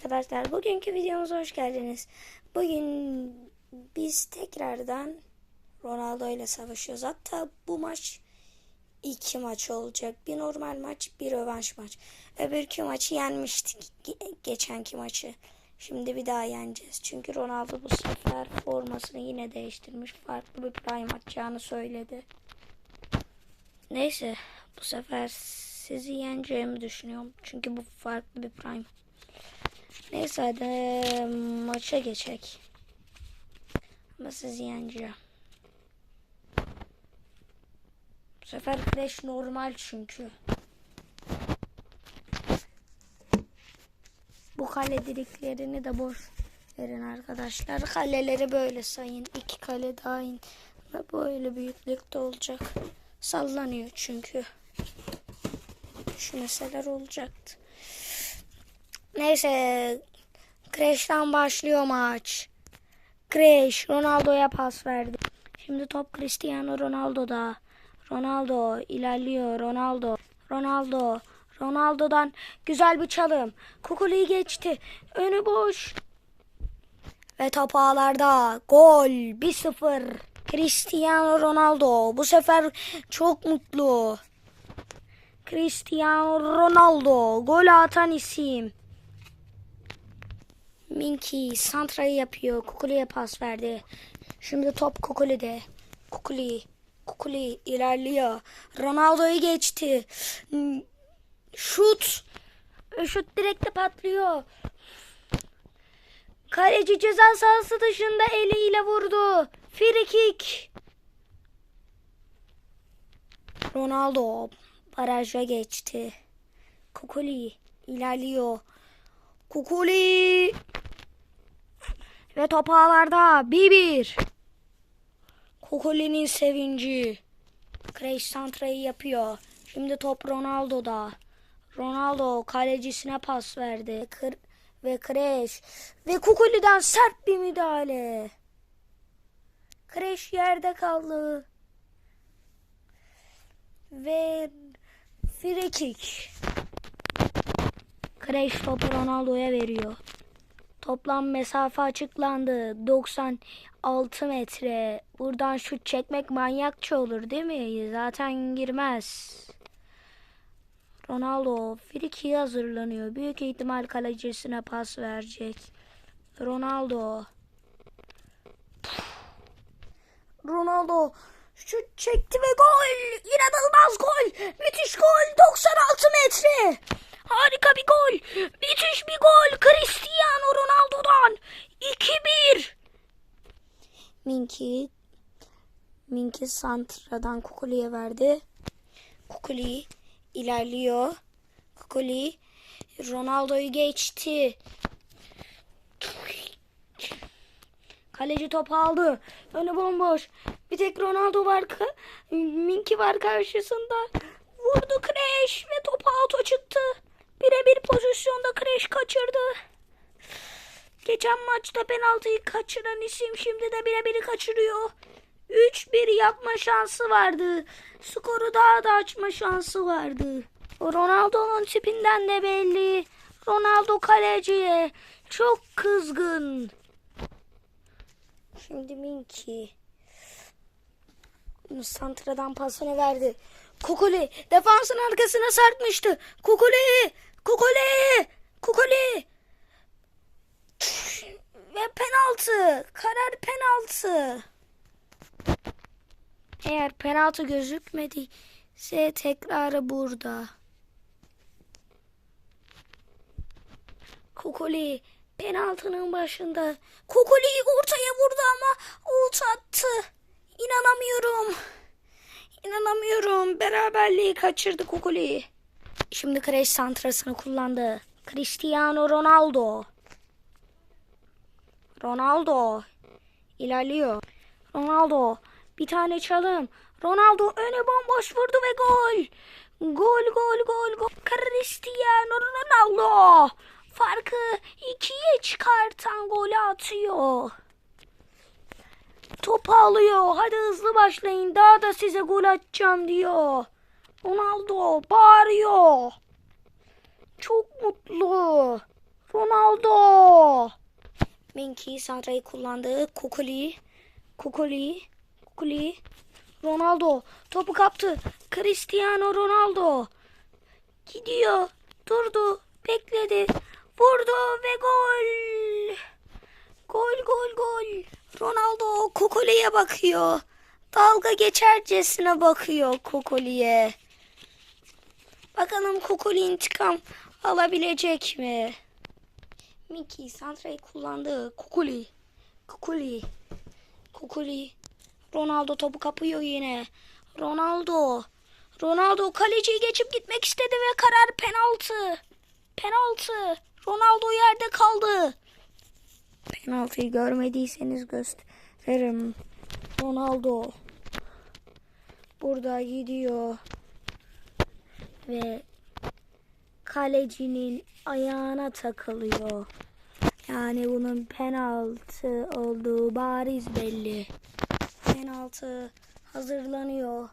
arkadaşlar. Bugünkü videomuza hoş geldiniz. Bugün biz tekrardan Ronaldo ile savaşıyoruz. Hatta bu maç iki maç olacak. Bir normal maç, bir rövanş maç. Öbürkü maçı yenmiştik. ge- geçenki maçı. Şimdi bir daha yeneceğiz. Çünkü Ronaldo bu sefer formasını yine değiştirmiş. Farklı bir prime atacağını söyledi. Neyse bu sefer sizi yeneceğimi düşünüyorum. Çünkü bu farklı bir prime. Neyse hadi maça geçek. Ama sizi. Bu sefer Crash normal çünkü. Bu kale diriklerini de boş verin arkadaşlar. Kaleleri böyle sayın. İki kale daha in. Böyle büyüklükte olacak. Sallanıyor çünkü. Düşünmeseler olacaktı. Neyse. Crash'tan başlıyor maç. Crash Ronaldo'ya pas verdi. Şimdi top Cristiano Ronaldo'da. Ronaldo ilerliyor. Ronaldo. Ronaldo. Ronaldo'dan güzel bir çalım. Kukuli'yi geçti. Önü boş. Ve top ağlarda. Gol. 1-0. Cristiano Ronaldo. Bu sefer çok mutlu. Cristiano Ronaldo. Gol atan isim. Minky santrayı yapıyor. Kukuli'ye pas verdi. Şimdi top Kukuli'de. Kukuli. Kukuli ilerliyor. Ronaldo'yu geçti. Şut. Şut direkte patlıyor. Kaleci ceza sahası dışında eliyle vurdu. Free kick. Ronaldo baraja geçti. Kukuli ilerliyor. Kukuli ve top ağlarda 1-1. Kukuli'nin sevinci. Crash Santra'yı yapıyor. Şimdi top Ronaldo'da. Ronaldo kalecisine pas verdi. Kır ve Crash. Ve Kukuli'den sert bir müdahale. Crash yerde kaldı. Ve free kick. Crash topu Ronaldo'ya veriyor. Toplam mesafe açıklandı. 96 metre. Buradan şut çekmek manyakça olur değil mi? Zaten girmez. Ronaldo friki hazırlanıyor. Büyük ihtimal kalecisine pas verecek. Ronaldo. Ronaldo şut çekti ve gol. İnanılmaz gol. Müthiş gol. 96 metre. Harika bir gol. Müthiş bir gol. Cristiano Ronaldo'dan. 2-1. Minki Minki Santra'dan Kukuli'ye verdi. Kukuli ilerliyor. Kukuli Ronaldo'yu geçti. Kaleci top aldı. Önü bomboş. Bir tek Ronaldo var. Minki var karşısında. Vurdu Crash ve top auto çıktı. Birebir pozisyonda Crash kaçırdı. Geçen maçta penaltıyı kaçıran isim şimdi de birebiri kaçırıyor. 3-1 yapma şansı vardı. Skoru daha da açma şansı vardı. Ronaldo'nun tipinden de belli. Ronaldo kaleciye çok kızgın. Şimdi Minki Santra'dan pasını verdi. Kukuli defansın arkasına sarkmıştı. Kukuli! Kukuli! Kukuli! Ve penaltı. Karar penaltı. Eğer penaltı gözükmediyse tekrarı burada. Kukuli penaltının başında. Kukuli'yi ortaya vurdu ama ult attı. İnanamıyorum. İnanamıyorum. Beraberliği kaçırdı Kukuli. Şimdi Crash santrasını kullandı. Cristiano Ronaldo. Ronaldo ilerliyor. Ronaldo bir tane çalım. Ronaldo öne bomboş vurdu ve gol. Gol gol gol gol. Cristiano Ronaldo farkı ikiye çıkartan golü atıyor. Topu alıyor. Hadi hızlı başlayın. Daha da size gol atacağım diyor. Ronaldo bağırıyor. Çok mutlu. Ronaldo Minky Santra'yı kullandı. Kukuli. Kukuli. Kukuli. Ronaldo topu kaptı. Cristiano Ronaldo. Gidiyor. Durdu. Bekledi. Vurdu ve gol. Gol gol gol. Ronaldo Kukuli'ye bakıyor. Dalga geçercesine bakıyor Kukuli'ye. Bakalım Kukuli intikam alabilecek mi? Mickey Santra'yı kullandı. Kukuli. Kukuli. Kukuli. Ronaldo topu kapıyor yine. Ronaldo. Ronaldo kaleciyi geçip gitmek istedi ve karar penaltı. Penaltı. Ronaldo yerde kaldı. Penaltıyı görmediyseniz gösteririm. Ronaldo. Burada gidiyor. Ve kalecinin ayağına takılıyor. Yani bunun penaltı olduğu bariz belli. Penaltı hazırlanıyor.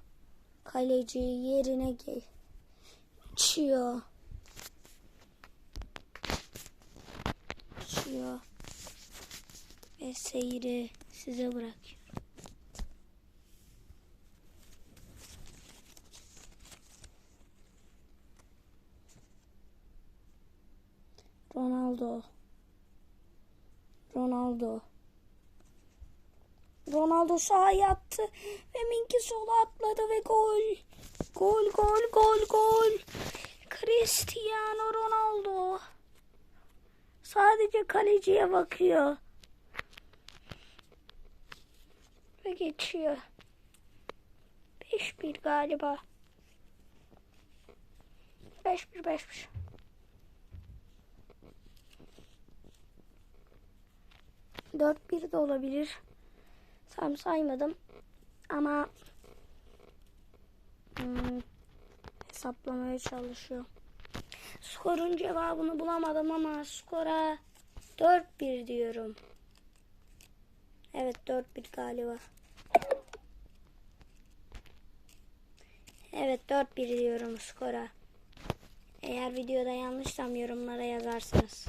Kaleci yerine geçiyor. Geçiyor. Ve seyri size bırakıyorum. Ronaldo. Ronaldo. Ronaldo sağa attı ve Minki sola atladı ve gol. Gol gol gol gol. Cristiano Ronaldo. Sadece kaleciye bakıyor. Ve geçiyor. 5-1 galiba. 5-1 5-1. Dört bir de olabilir. Tam saymadım. Ama hmm, hesaplamaya çalışıyor. Skorun cevabını bulamadım ama skora 4-1 diyorum. Evet 4-1 galiba. Evet 4-1 diyorum skora. Eğer videoda yanlışsam yorumlara yazarsınız.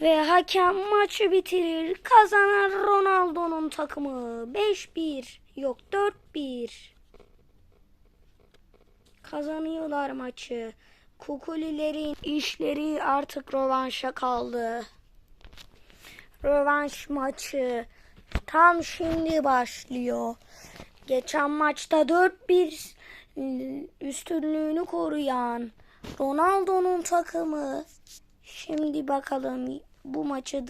Ve hakem maçı bitirir. Kazanan Ronaldo'nun takımı 5-1 yok 4-1. Kazanıyorlar maçı. Kukulilerin işleri artık rövanşa kaldı. Rövanş maçı tam şimdi başlıyor. Geçen maçta 4-1 üstünlüğünü koruyan Ronaldo'nun takımı Şimdi bakalım bu maçı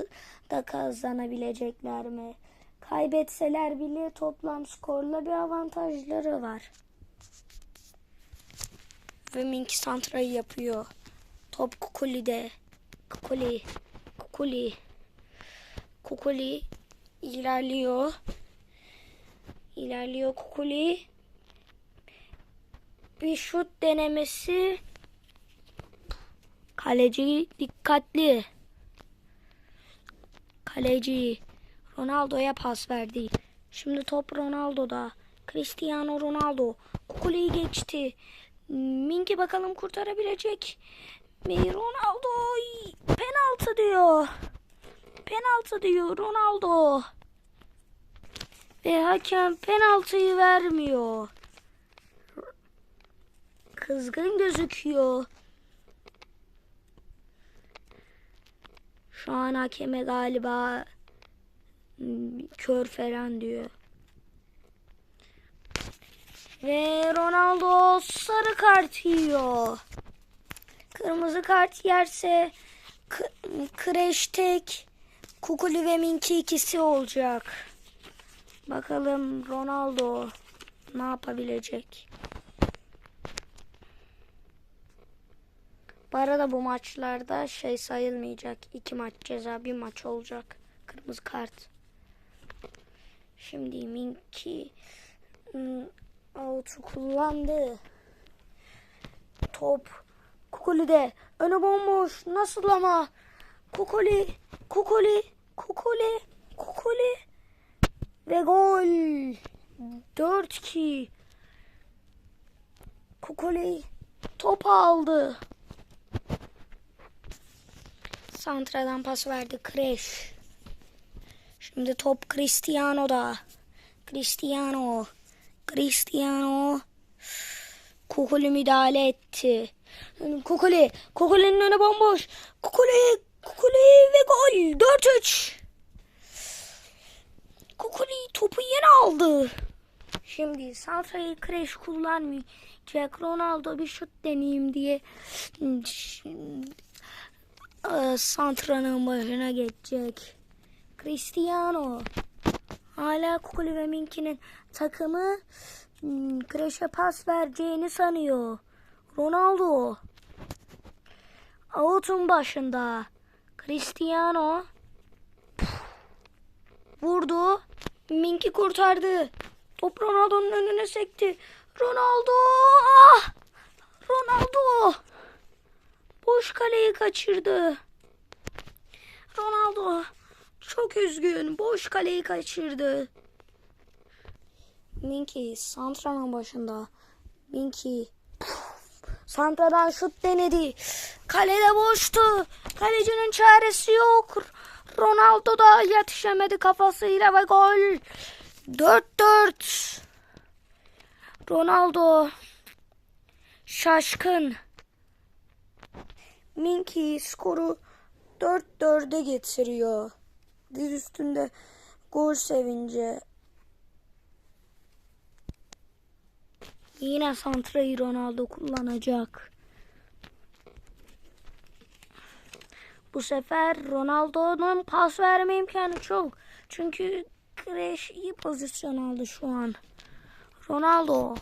da kazanabilecekler mi? Kaybetseler bile toplam skorla bir avantajları var. Ve Minky Santra'yı yapıyor. Top Kukuli'de. Kukuli. Kukuli. Kukuli ilerliyor. İlerliyor Kukuli. Bir şut denemesi Kaleci dikkatli. Kaleci Ronaldo'ya pas verdi. Şimdi top Ronaldo'da. Cristiano Ronaldo kuleyi geçti. Minki bakalım kurtarabilecek? Ronaldo penaltı diyor. Penaltı diyor Ronaldo. Ve hakem penaltıyı vermiyor. Kızgın gözüküyor. Şu an hakeme galiba hmm, kör falan diyor. Ve Ronaldo sarı kart yiyor. Kırmızı kart yerse Kreştek, Kukuli ve Minki ikisi olacak. Bakalım Ronaldo ne yapabilecek? Bu arada bu maçlarda şey sayılmayacak. İki maç ceza bir maç olacak. Kırmızı kart. Şimdi Minky out'u kullandı. Top Kukuli'de. Önü bomboş. Nasıl ama? Kukuli, Kukuli, Kukuli, Kukuli. Ve gol. 4-2. Kukuli top aldı. Santra'dan pas verdi. Kreş. Şimdi top Cristiano'da. Cristiano. Cristiano. Kukuli müdahale etti. Kukuli. Kukuli'nin önü bomboş. Kukuli. Kukuli ve gol. 4-3. Kukuli topu yine aldı. Şimdi Santra'yı kreş kullanmayacak. Ronaldo bir şut deneyeyim diye Ee, Santra'nın başına geçecek. Cristiano. Hala Kukuli ve Minki'nin takımı hmm, kreşe pas vereceğini sanıyor. Ronaldo. Avutun başında. Cristiano. Vurdu. Minki kurtardı. Top Ronaldo'nun önüne sekti. Ronaldo! Ah! Ronaldo! Boş kaleyi kaçırdı. Ronaldo çok üzgün. Boş kaleyi kaçırdı. Minki Santra'nın başında. Minki Santra'dan şut denedi. Kalede boştu. Kalecinin çaresi yok. Ronaldo da yetişemedi kafasıyla ve gol. 4-4. Ronaldo şaşkın. Minky skoru 4-4'e getiriyor. Diz üstünde gol sevince. Yine santrayı Ronaldo kullanacak. Bu sefer Ronaldo'nun pas verme imkanı çok. Çünkü Crash iyi pozisyon aldı şu an. Ronaldo.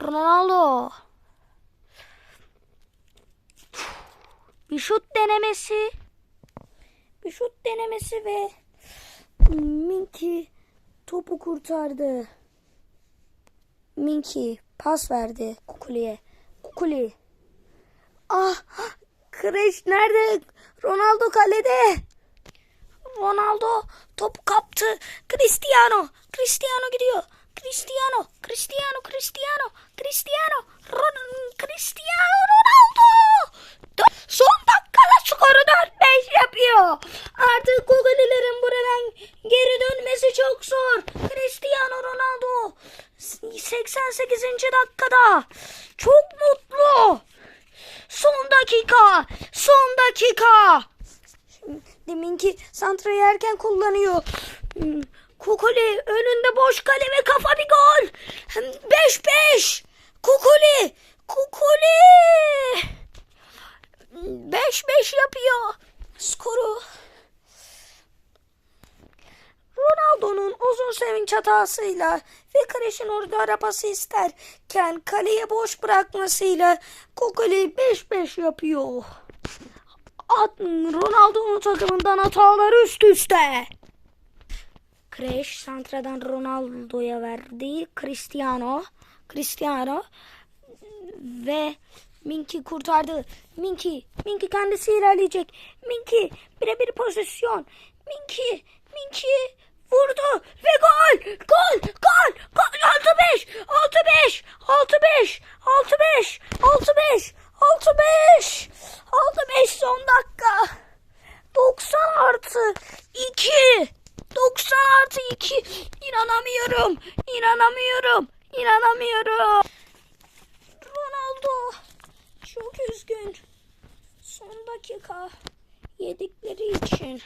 Ronaldo. Bir şut denemesi. Bir şut denemesi ve Minky topu kurtardı. Minky pas verdi Kukuli'ye. Kukuli. Ah! Crash nerede? Ronaldo kalede. Ronaldo topu kaptı. Cristiano. Cristiano gidiyor. Cristiano. Cristiano. Cristiano. Cristiano. Ron Cristiano Ronaldo. Son dakikada skoru 4-5 yapıyor. Artık Google'lilerin buradan geri dönmesi çok zor. Cristiano Ronaldo 88. dakikada çok mutlu. Son dakika. Son dakika. Deminki santrayı erken kullanıyor. Kukuli önünde boş kale ve kafa bir gol. 5-5. Kukuli. Kukuli. 5-5 yapıyor. Skoru. Ronaldo'nun uzun sevinç hatasıyla Kreş'in orada arabası isterken kaleye boş bırakmasıyla Kukuli 5-5 yapıyor. At- Ronaldo'nun takımından hatalar üst üste. Kreş santradan Ronaldo'ya verdi. Cristiano. Cristiano. Ve Minki kurtardı. Minki. Minki kendisi ilerleyecek. Minki birebir pozisyon. Minki. Minki vurdu ve gol. Gol. Gol. Gol. 6-5. 6-5. 6-5. 6-5. 6-5. 6-5. 6-5 son dakika. 90 artı 2. 90 artı 2. İnanamıyorum. İnanamıyorum. İnanamıyorum. Ronaldo çok üzgün. Son dakika yedikleri için.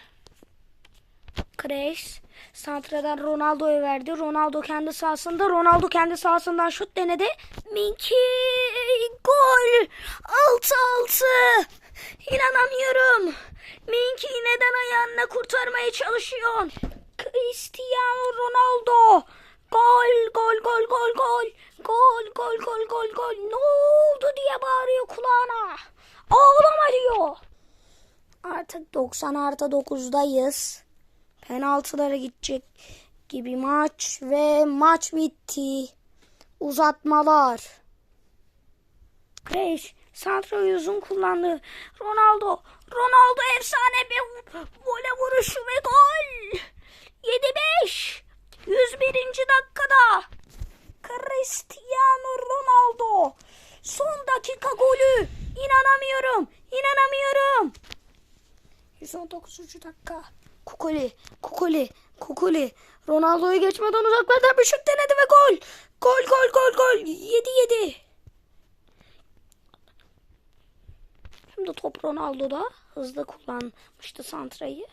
Crash Santra'dan Ronaldo'ya verdi. Ronaldo kendi sahasında. Ronaldo kendi sahasından şut denedi. Minki gol. 6-6. İnanamıyorum. Minki neden ayağına kurtarmaya çalışıyor? Cristiano Ronaldo. Gol, gol, gol, gol, gol. Gol, gol, gol, gol, gol. Ne oldu diye bağırıyor kulağına. Ağlama diyor. Artık 90 artı 9'dayız. Penaltılara gidecek gibi maç ve maç bitti. Uzatmalar. Crash Santra uzun kullandı. Ronaldo. Ronaldo efsane bir vole vuruşu ve gol. 7-5. 101. dakikada. Cristiano Ronaldo. Son dakika golü. İnanamıyorum. İnanamıyorum. 119. dakika. Kukuli, Kukuli, Kukuli. Ronaldo'yu geçmeden uzaklardan bir şut denedi ve gol. Gol, gol, gol, gol. Yedi, yedi. Hem de top Ronaldo'da hızlı kullanmıştı santrayı.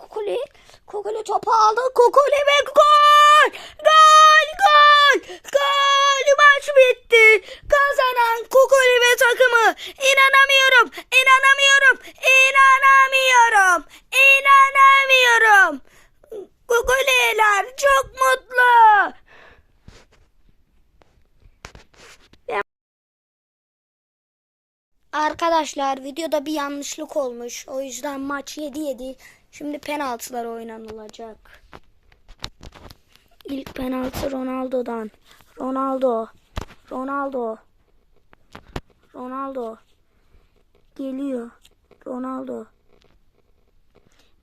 Kukuli, Kukuli topu aldı. Kukuli ve gol! Gol, gol! Gol! Maç bitti. Kazanan Kukuli ve takımı. İnanamıyorum, inanamıyorum, inanamıyorum, inanamıyorum. Kukuliler çok mutlu. Arkadaşlar videoda bir yanlışlık olmuş. O yüzden maç 7-7. Şimdi penaltılar oynanılacak. İlk penaltı Ronaldo'dan. Ronaldo. Ronaldo. Ronaldo. Geliyor. Ronaldo.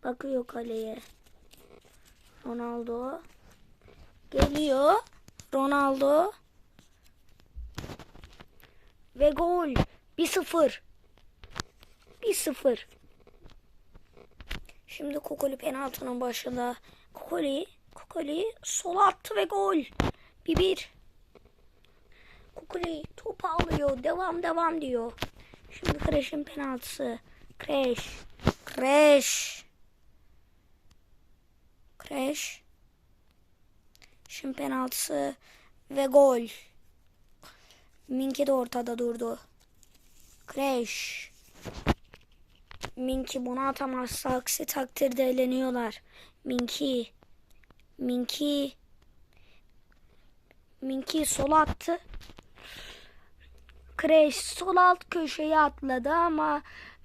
Bakıyor kaleye. Ronaldo. Geliyor. Ronaldo. Ve gol. 1-0. 1-0. Şimdi Kokoli penaltının başında. Kokoli, Kokoli sola attı ve gol. 1-1. Kokoli topu alıyor. Devam devam diyor. Şimdi Crash'in penaltısı. Crash. Crash. Crash. Şimdi penaltısı ve gol. Minki de ortada durdu. Crash. Minki bunu atamazsa aksi takdirde eleniyorlar. Minki. Minki. Minki sola attı. Crash sol alt köşeye atladı ama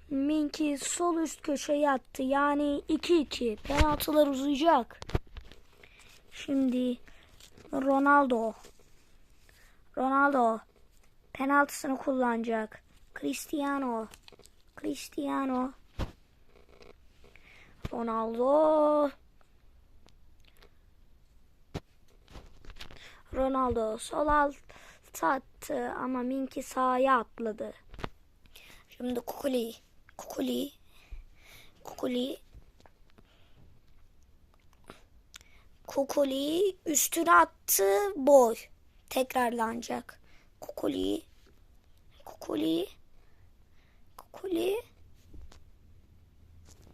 Minki sol üst köşeye attı. Yani 2-2. Penaltılar uzayacak. Şimdi Ronaldo. Ronaldo penaltısını kullanacak. Cristiano. Cristiano. Ronaldo. Ronaldo sol alt attı ama Minki sağa atladı. Şimdi Kukuli. Kukuli. Kukuli. Kukuli üstüne attı boy. Tekrarlanacak. Kukuli. Kukuli. Kukuli.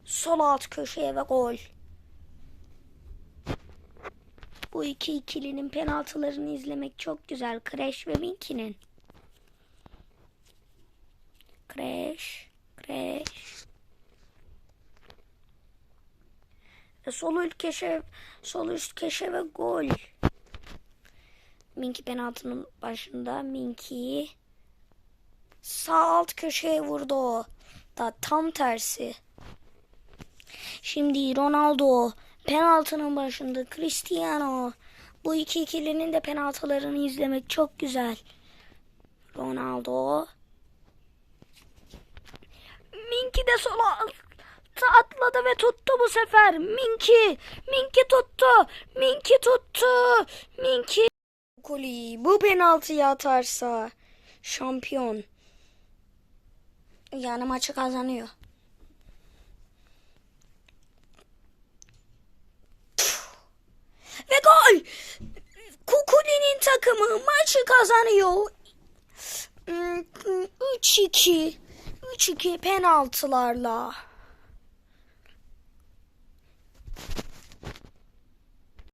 Sol alt köşeye ve gol. Bu iki ikilinin penaltılarını izlemek çok güzel. Crash ve Minky'nin. Crash. Crash. E, sol üst köşe, sol üst köşe ve gol. Minky penaltının başında. Minky sağ alt köşeye vurdu o. Da tam tersi. Şimdi Ronaldo penaltının başında Cristiano. Bu iki ikilinin de penaltılarını izlemek çok güzel. Ronaldo. Minky de sola atladı ve tuttu bu sefer. Minky. Minky tuttu. Minky tuttu. Minky. Kuli bu penaltıyı atarsa şampiyon. Yani maçı kazanıyor. Ve gol! Kukuli'nin takımı maçı kazanıyor. 3-2. 3-2 penaltılarla.